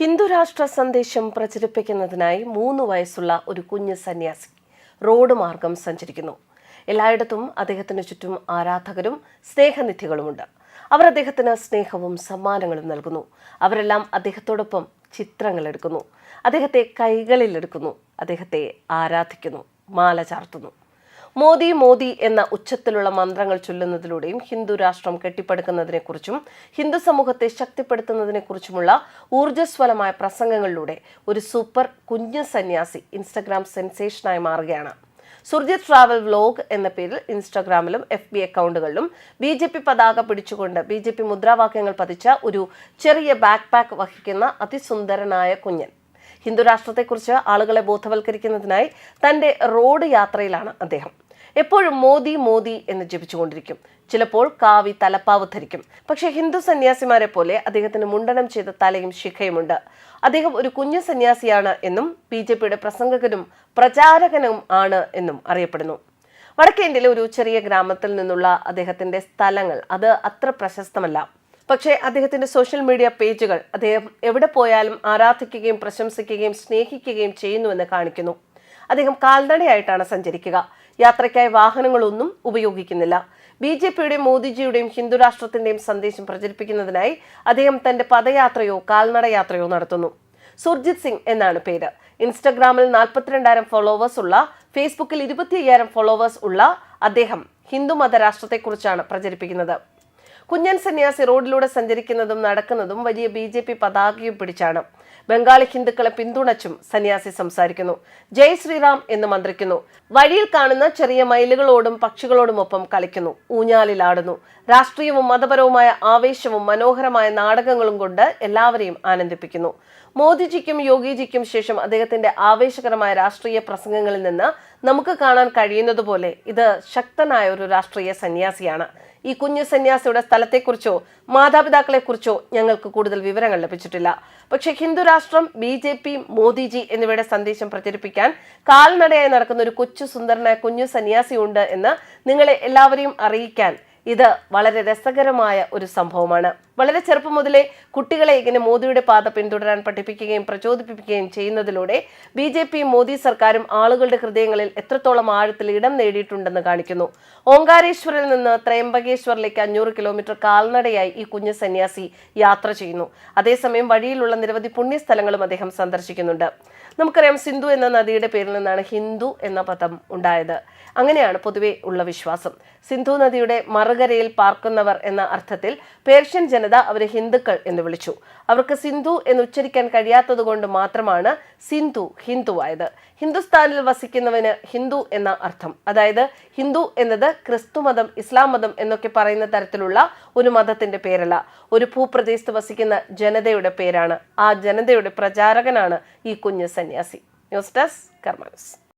ഹിന്ദുരാഷ്ട്ര സന്ദേശം പ്രചരിപ്പിക്കുന്നതിനായി മൂന്ന് വയസ്സുള്ള ഒരു കുഞ്ഞ് സന്യാസി റോഡ് മാർഗം സഞ്ചരിക്കുന്നു. എല്ലായിടത്തും അദ്ദേഹത്തിന് ചുറ്റും ആരാധകരും സ്നേഹനിധികളുമുണ്ട്. അവർ അദ്ദേഹത്തിന് സ്നേഹവും സമ്മാനങ്ങളും നൽകുന്നു. അവരെല്ലാം അദ്ദേഹത്തോടൊപ്പം ചിത്രങ്ങൾ എടുക്കുന്നു. അദ്ദേഹത്തെ കൈകളിൽ എടുക്കുന്നു. അദ്ദേഹത്തെ ആരാധിക്കുന്നു. മാല ചാർത്തുന്നു. മോദി മോദി എന്ന ഉച്ചത്തിലുള്ള മന്ത്രങ്ങൾ ചൊല്ലുന്നതിലൂടെയും ഹിന്ദു രാഷ്ട്രം കെട്ടിപ്പടുക്കുന്നതിനെക്കുറിച്ചും ഹിന്ദു സമൂഹത്തെ ശക്തിപ്പെടുത്തുന്നതിനെക്കുറിച്ചുമുള്ള ഊർജസ്വലമായ പ്രസംഗങ്ങളിലൂടെ ഒരു സൂപ്പർ കുഞ്ഞു സന്യാസി ഇൻസ്റ്റഗ്രാം സെൻസേഷനായി മാറുകയാണ്. സുർജിത് ട്രാവൽ വ്ലോഗ് എന്ന പേരിൽ ഇൻസ്റ്റാഗ്രാമിലും എഫ് ബി അക്കൗണ്ടുകളിലും ബി ജെ പി പതാക പിടിച്ചുകൊണ്ട് ബി ജെ പി മുദ്രാവാക്യങ്ങൾ പതിച്ച ഒരു ചെറിയ ബാക്ക് പാക്ക് വഹിക്കുന്ന അതിസുന്ദരനായ കുഞ്ഞൻ. ഹിന്ദുരാഷ്ട്രത്തെക്കുറിച്ച് ആളുകളെ ബോധവൽക്കരിക്കുന്നതിനായി തന്റെ റോഡ് യാത്രയിലാണ് അദ്ദേഹം. എപ്പോഴും മോദി മോദി എന്ന് ജപിച്ചുകൊണ്ടിരിക്കും. ചിലപ്പോൾ കാവി തലപ്പാവ് ധരിക്കും. പക്ഷേ ഹിന്ദു സന്യാസിമാരെ പോലെ അദ്ദേഹത്തിന് മുണ്ടനം ചെയ്ത തലയും ശിഖയുമുണ്ട്. അദ്ദേഹം ഒരു കുഞ്ഞു സന്യാസിയാണ് എന്നും ബി ജെ പിയുടെ പ്രസംഗകനും പ്രചാരകനും ആണ് എന്നും അറിയപ്പെടുന്നു. വടക്കേന്ത്യയിലെ ഒരു ചെറിയ ഗ്രാമത്തിൽ നിന്നുള്ള അദ്ദേഹത്തിന്റെ സ്ഥലങ്ങൾ അത് അത്ര പ്രശസ്തമല്ല. പക്ഷേ അദ്ദേഹത്തിന്റെ സോഷ്യൽ മീഡിയ പേജുകൾ അദ്ദേഹം എവിടെ പോയാലും ആരാധിക്കുകയും പ്രശംസിക്കുകയും സ്നേഹിക്കുകയും ചെയ്യുന്നുവെന്ന് കാണിക്കുന്നു. അദ്ദേഹം കാൽനടയായിട്ടാണ് സഞ്ചരിക്കുക. യാത്രയ്ക്കായി വാഹനങ്ങളൊന്നും ഉപയോഗിക്കുന്നില്ല. ബി ജെ പിയുടെയും മോദിജിയുടെയും ഹിന്ദുരാഷ്ട്രത്തിന്റെയും സന്ദേശം പ്രചരിപ്പിക്കുന്നതിനായി അദ്ദേഹം തന്റെ പദയാത്രയോ കാൽനട യാത്രയോ നടത്തുന്നു. സുർജിത് സിംഗ് എന്നാണ് പേര്. ഇൻസ്റ്റഗ്രാമിൽ നാൽപ്പത്തിരണ്ടായിരം ഫോളോവേഴ്സ് ഉള്ള ഫേസ്ബുക്കിൽ ഇരുപത്തി അയ്യായിരം ഫോളോവേഴ്സ് ഉള്ള അദ്ദേഹം ഹിന്ദു മത രാഷ്ട്രത്തെക്കുറിച്ചാണ് പ്രചരിപ്പിക്കുന്നത്. കുഞ്ഞൻ സന്യാസി റോഡിലൂടെ സഞ്ചരിക്കുന്നതും നടക്കുന്നതും വലിയ ബി ജെ പി പതാകയും പിടിച്ചാണ്. ബംഗാളി ഹിന്ദുക്കളെ പിന്തുണച്ചും സന്യാസി സംസാരിക്കുന്നു. ജയ് ശ്രീറാം എന്ന് മന്ത്രിക്കുന്നു. വഴിയിൽ കാണുന്ന ചെറിയ മയിലുകളോടും പക്ഷികളോടുമൊപ്പം കളിക്കുന്നു. ഊഞ്ഞാലിലാടുന്നു രാഷ്ട്രീയവും മതപരവുമായ ആവേശവും മനോഹരമായ നാടകങ്ങളും കൊണ്ട് എല്ലാവരെയും ആനന്ദിപ്പിക്കുന്നു. മോദിജിക്കും യോഗിജിക്കും ശേഷം അദ്ദേഹത്തിന്റെ ആവേശകരമായ രാഷ്ട്രീയ പ്രസംഗങ്ങളിൽ നിന്ന് നമുക്ക് കാണാൻ കഴിയുന്നത് പോലെ ഇത് ശക്തനായ ഒരു രാഷ്ട്രീയ സന്യാസിയാണ്. ഈ കുഞ്ഞു സന്യാസിയുടെ സ്ഥലത്തെക്കുറിച്ചോ മാതാപിതാക്കളെക്കുറിച്ചോ ഞങ്ങൾക്ക് കൂടുതൽ വിവരങ്ങൾ ലഭിച്ചിട്ടില്ല. പക്ഷേ ഹിന്ദു രാഷ്ട്രം ബി ജെ പി മോദിജി എന്നിവയുടെ സന്ദേശം പ്രചരിപ്പിക്കാൻ കാൽനടയായി നടക്കുന്ന ഒരു കൊച്ചു സുന്ദരനായ കുഞ്ഞു സന്യാസിയുണ്ട് എന്ന് നിങ്ങളെ എല്ലാവരെയും അറിയിക്കാൻ ഇത് വളരെ രസകരമായ ഒരു സംഭവമാണ്. വളരെ ചെറുപ്പം മുതലേ കുട്ടികളെ ഇങ്ങനെ മോദിയുടെ പാത പിന്തുടരാൻ പഠിപ്പിക്കുകയും പ്രചോദിപ്പിക്കുകയും ചെയ്യുന്നതിലൂടെ ബി ജെ പിയും മോദി സർക്കാരും ആളുകളുടെ ഹൃദയങ്ങളിൽ എത്രത്തോളം ആഴത്തിൽ ഇടം നേടിയിട്ടുണ്ടെന്ന് കാണിക്കുന്നു. ഓങ്കാരേശ്വറിൽ നിന്ന് ത്രയംബകേശ്വറിലേക്ക് അഞ്ഞൂറ് കിലോമീറ്റർ കാൽനടയായി ഈ കുഞ്ഞു സന്യാസി യാത്ര ചെയ്യുന്നു. അതേസമയം വഴിയിലുള്ള നിരവധി പുണ്യസ്ഥലങ്ങളും അദ്ദേഹം സന്ദർശിക്കുന്നുണ്ട്. നമുക്കറിയാം സിന്ധു എന്ന നദിയുടെ പേരിൽ നിന്നാണ് ഹിന്ദു എന്ന പദം ഉണ്ടായത്. അങ്ങനെയാണ് പൊതുവെ ഉള്ള വിശ്വാസം. സിന്ധു നദിയുടെ മറുകരയിൽ പാർക്കുന്നവർ എന്ന അർത്ഥത്തിൽ പേർഷ്യൻ ജനത അവരെ ഹിന്ദുക്കൾ എന്ന് വിളിച്ചു. അവർക്ക് സിന്ധു എന്ന് ഉച്ചരിക്കാൻ കഴിയാത്തത് കൊണ്ട് മാത്രമാണ് സിന്ധു ഹിന്ദുവായത്. ഹിന്ദുസ്ഥാനിൽ വസിക്കുന്നവന് ഹിന്ദു എന്ന അർത്ഥം. അതായത് ഹിന്ദു എന്നത് ക്രിസ്തു മതം ഇസ്ലാം മതം എന്നൊക്കെ പറയുന്ന തരത്തിലുള്ള ഒരു മതത്തിന്റെ പേരല്ല. ഒരു ഭൂപ്രദേശത്ത് വസിക്കുന്ന ജനതയുടെ പേരാണ്. ആ ജനതയുടെ പ്രചാരകനാണ് ഈ കുഞ്ഞ് സന്യാസി. News desk കർമാനസ്